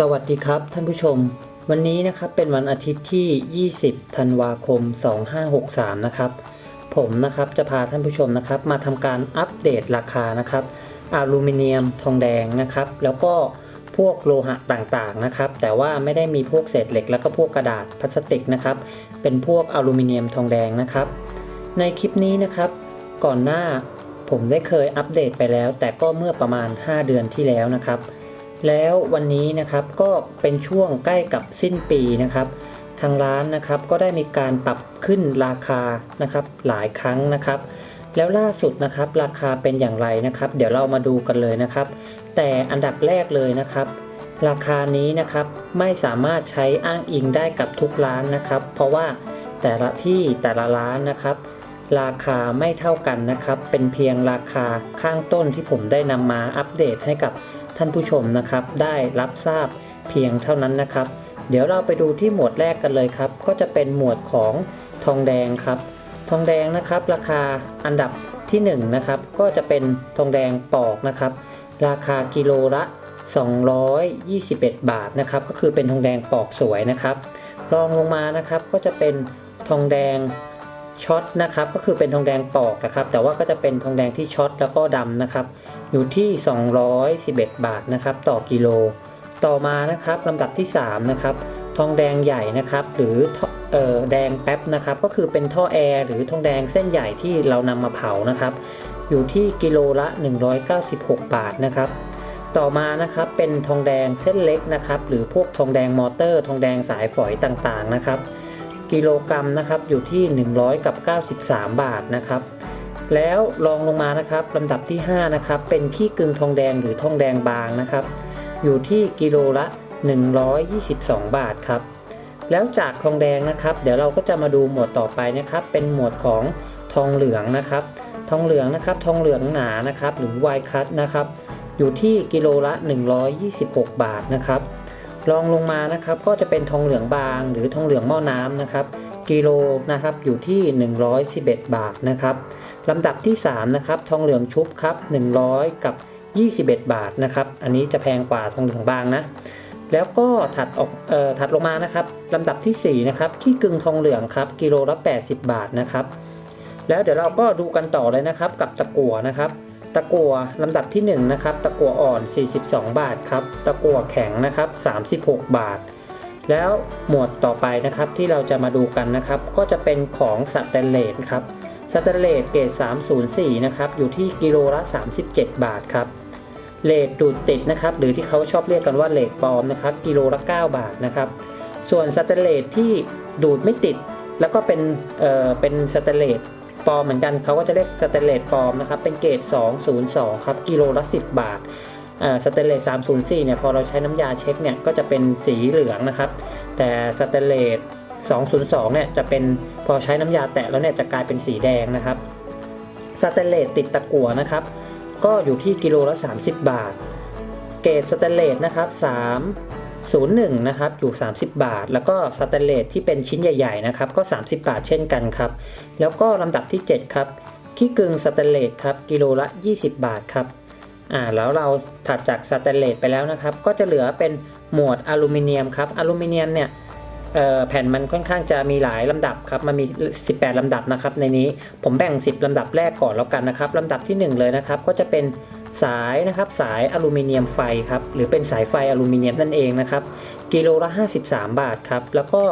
สวัสดีครับท่านผู้ชม วันนี้นะครับเป็นวันอาทิตย์ที่ 20 ธันวาคม 2563 นะครับ ผมนะครับจะพาท่านผู้ชมนะครับ มาทำการอัปเดตราคานะครับอลูมิเนียมทองแดงนะครับ แล้วก็พวกโลหะต่างๆนะครับ แต่ว่าไม่ได้มีพวกเศษเหล็ก แล้วก็พวกกระดาษพลาสติกนะครับ เป็นพวกอลูมิเนียมทองแดงนะครับ ในคลิปนี้นะครับ ก่อนหน้าผมได้เคยอัปเดตไปแล้ว แต่ก็เมื่อประมาณ 5 เดือนที่แล้วนะครับ แล้ววันนี้นะครับก็เป็นช่วงใกล้กับสิ้นปีนะครับ ทางร้านนะครับก็ได้มีการปรับขึ้นราคานะครับหลายครั้งนะครับ แล้วล่าสุดนะครับราคาเป็นอย่างไรนะครับ เดี๋ยวเรามาดูกันเลยนะครับ แต่อันดับแรกเลยนะครับ ราคานี้นะครับไม่สามารถใช้อ้างอิงได้กับทุกร้านนะครับ เพราะว่าแต่ละที่แต่ละร้านนะครับราคาไม่เท่ากันนะครับ เป็นเพียงราคาข้างต้นที่ผมได้นำมาอัปเดตให้กับ ท่านผู้ชมนะครับ ได้รับทราบเพียงเท่านั้นนะครับ เดี๋ยวเราไปดูที่หมวดแรกกันเลยครับ ก็จะเป็นหมวดของทองแดงครับ ทองแดงนะครับ ราคาอันดับที่1นงนะครับก็จะเป็นทองแดงปอกนะครับ ราคากิโลละ 221 บาทนะครับ ก็คือเป็นทองแดงปอกสวยนะครับ รองลงมานะครับก็จะเป็นทองแดง ช็อตนะครับก็คือเป็นทองแดงปอกนะครับ แต่ว่าก็จะเป็นทองแดงที่ช็อตแล้วก็ดำนะครับ อยู่ที่ 211 บาทนะครับ ต่อกิโล ต่อมานะครับลำดับที่ 3 นะครับ ทองแดงใหญ่นะครับ หรืออเอ่อแดงแป๊บนะครับ ก็คือเป็นท่อแอร์หรือทองแดงเส้นใหญ่ที่เรานำมาเผานะครับ อยู่ที่กิโลละ 196 บาทนะครับต่อมานะครับเป็นทองแดงเส้นเล็กนะครับ หรือพวกทองแดงมอเตอร์ ทองแดงสายฝอยต่างๆนะครับ กิโลกรัมนะครับอยู่ที่ 100 กับ 93 บาทนะครับ แล้วรองลงมานะครับลำดับที่ 5 นะครับ เป็นขี้กึ่งทองแดงหรือทองแดงบางนะครับ อยู่ที่กิโลละ 122 บาทครับ แล้วจากทองแดงนะครับ เดี๋ยวเราก็จะมาดูหมวดต่อไปนะครับ เป็นหมวดของทองเหลืองนะครับ ทองเหลืองนะครับทองเหลืองหนานะครับ หรือไวคัตนะครับ อยู่ที่กิโลละ 126 บาทนะครับ รองลงมานะครับก็จะเป็นทองเหลืองบางหรือทองเหลืองหม้อน้ำนะครับกิโลนะครับอยู่ที่ 111 บาทนะครับลำดับที่ 3 นะครับ ทองเหลืองชุบครับ 100 กับ 21 บาทนะครับ อันนี้จะแพงกว่าทองเหลืองบางนะ แล้วก็ถัดออกเอ่อถัดลงมานะครับลำดับที่ 4 นะครับขี้กึ่งทองเหลืองครับ กิโลละ 80 บาทนะครับ แล้วเดี๋ยวเราก็ดูกันต่อเลยนะครับ กับตะกั่วนะครับ ตะกัวลำดับที่1นะครับตะกัวอ่อน 42 บาทครับตะกัวแข็งนะครับ 36 บาท แล้วหมวดต่อไปนะครับที่เราจะมาดูกันนะครับ ก็จะเป็นของสแตนเลสครับสแตนเลสเกรด304นะครับอยู่ที่กิโลละ 37 บาทครับเลดดูดติดนะครับหรือที่เขาชอบเรียกกันว่าเลดปลอมนะครับกิโลละ 9 บาทนะครับส่วนสแตนเลสที่ดูดไม่ติด แล้วก็เป็นเอ่อเป็นสแตนเลส ปลอมเหมือนกันเขาก็จะเรียกสแตนเลสปลอมนะครับเป็นเกรด202 ครับกิโลละ 10 บาทสแตนเลส304 เนี่ยพอเราใช้น้ำยาเช็คเนี่ยก็จะเป็นสีเหลืองนะครับ แต่สแตนเลส202 เนี่ยจะเป็นพอใช้น้ำยาแตะแล้วเนี่ยจะกลายเป็นสีแดงนะครับสแตนเลสติดตะกั่วนะครับ ก็อยู่ที่กิโลละ 30 บาท เกรดสแตนเลสนะครับ3 01นะครับอยู่ 30 บาท แล้วก็สแตนเลสที่เป็นชิ้นใหญ่ๆนะครับก็ 30 บาทเช่นกันครับ แล้วก็ลำดับที่ 7 ครับขี้กึ่งสแตนเลสครับกิโลละ 20 บาทครับอ่าแล้วเราถัดจากสแตนเลสไปแล้วนะครับ ก็จะเหลือเป็นหมวดอลูมิเนียมครับอลูมิเนียมเนี่ย แผ่นมันค่อนข้างจะมีหลายลำดับครับ มันมี 18 ลำดับนะครับ ในนี้ผมแบ่ง 10 ลำดับแรกก่อนแล้วกันนะครับลำดับที่ 1 เลยนะครับ ก็จะเป็นสายนะครับสายอลูมิเนียมไฟครับ หรือเป็นสายไฟอลูมิเนียมนั่นเองนะครับ กิโลละ 53 บาทครับ แล้วก็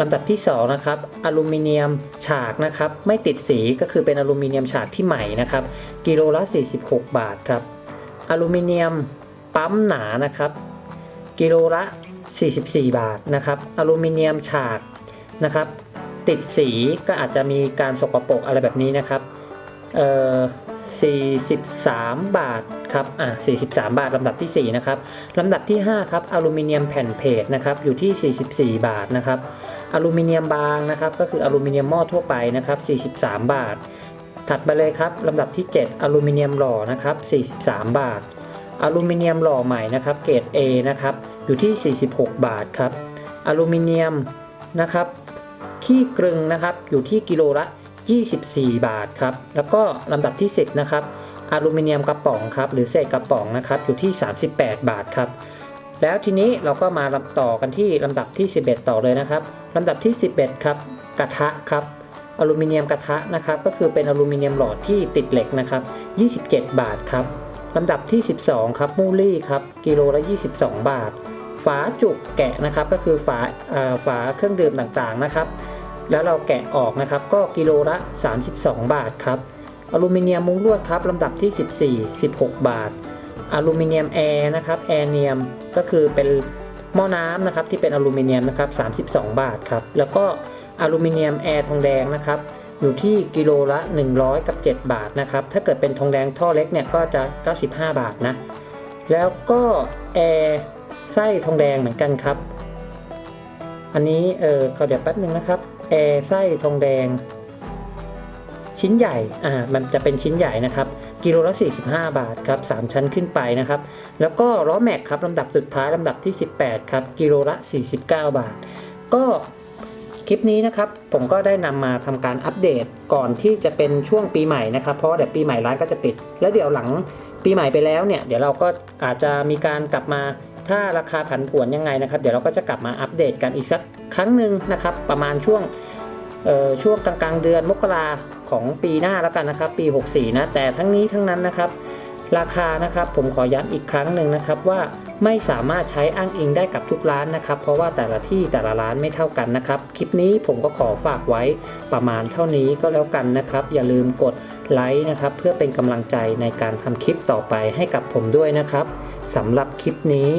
ลำดับที่ 2 นะครับอลูมิเนียมฉากนะครับ ไม่ติดสีก็คือเป็นอลูมิเนียมฉากที่ใหม่นะครับ กิโลละ 46 บาทครับ อลูมิเนียมปั๊มหนานะครับ กิโลละ 44 บาทนะครับอลูมิเนียมฉากนะครับ ติดสีก็อาจจะมีการสกปรกอะไรแบบนี้นะครับเอ่อ43 บาทครับ อ่า43 บาทลำดับทีสี่ 4 นะครับลำดับที่ 5 ครับ อลูมิเนียมแผ่นเพจนะครับ อยู่ที่ 44 บาทนะครับ อลูมิเนียมบางนะครับ ก็คืออลูมิเนียมหม้อทั่วไปนะครับ 43 บาท ถัดไปเลยครับลำดับที่ 7 อลูมิเนียมหล่อนะครับ 43 บาท อลูมิเนียมหล่อใหม่นะครับ เกรด A นะครับ อยู่ที่ 46 บาทครับ อลูมิเนียมนะครับ ขี้กรึงนะครับ อยู่ที่กิโลละ 24 บาทครับ แล้วก็ลำดับที่ 10 นะครับ อลูมิเนียมกระป๋องครับ หรือเศษกระป๋องนะครับ อยู่ที่ 38 บาทครับ แล้วทีนี้เราก็มาลำต่อกันที่ลำดับที่ 11 ต่อเลยนะครับลำดับที่ 11 ครับ กระทะครับอลูมิเนียมกระทะนะครับ ก็คือเป็นอลูมิเนียมหลอดที่ติดเหล็กนะครับ 27 บาทครับ ลำดับที่ 12 ครับมูลี่ครับกิโลละ 22 บาท ฝาจุกแกะนะครับก็คือฝาเอ่อฝาเครื่องดื่มต่างๆนะครับ แล้วเราแกะออกนะครับก็กิโลละ 32 บาทครับอลูมิเนียมมุ้งลวดครับลำดับที่ 14 16 บาทอลูมิเนียมแอร์นะครับแอร์เนียมก็คือเป็นหม้อน้ำนะครับที่เป็นอลูมิเนียมนะครับ32 บาทครับแล้วก็อลูมิเนียมแอร์ทองแดงนะครับ อยู่ที่กิโลละ 100 กับ 7 บาทนะครับ ถ้าเกิดเป็นทองแดงท่อเล็กเนี่ยก็จะ 95 บาทนะ แล้วก็แอร์ไส้ทองแดงเหมือนกันครับ อันนี้เออก็เดี๋ยวแป๊บนึงนะครับ แอร์ไส้ทองแดง ชิ้นใหญ่ อ่า มันจะเป็นชิ้นใหญ่นะครับ กิโลละ 45 บาทครับ 3 ชั้นขึ้นไปนะครับ แล้วก็ล้อแม็กครับลำดับสุดท้ายลำดับที่ 18 ครับ กิโลละ 49 บาท ก็ คลิปนี้นะครับผมก็ได้นำมาทำการอัปเดตก่อนที่จะเป็นช่วงปีใหม่นะครับ เพราะว่าเดี๋ยวปีใหม่ร้านก็จะปิด แล้วเดี๋ยวหลังปีใหม่ไปแล้วเนี่ยเดี๋ยวเราก็อาจจะมีการกลับมาถ้าราคาผันผวนยังไงนะครับ เดี๋ยวเราก็จะกลับมาอัปเดตกันอีกสักครั้งหนึ่งนะครับ ประมาณช่วงช่วงกลางๆเดือนมกราของปีหน้าแล้วกันนะครับ ปี 64 นะแต่ทั้งนี้ทั้งนั้นนะครับ ราคานะครับผมขอย้ำอีกครั้งหนึ่งนะครับว่าไม่สามารถใช้อ้างอิงได้กับทุกร้านนะครับ เพราะว่าแต่ละที่แต่ละร้านไม่เท่ากันนะครับ คลิปนี้ผมก็ขอฝากไว้ประมาณเท่านี้ก็แล้วกันนะครับ อย่าลืมกดไลค์นะครับ เพื่อเป็นกำลังใจในการทำคลิปต่อไปให้กับผมด้วยนะครับสำหรับคลิปนี้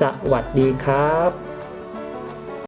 สวัสดีครับ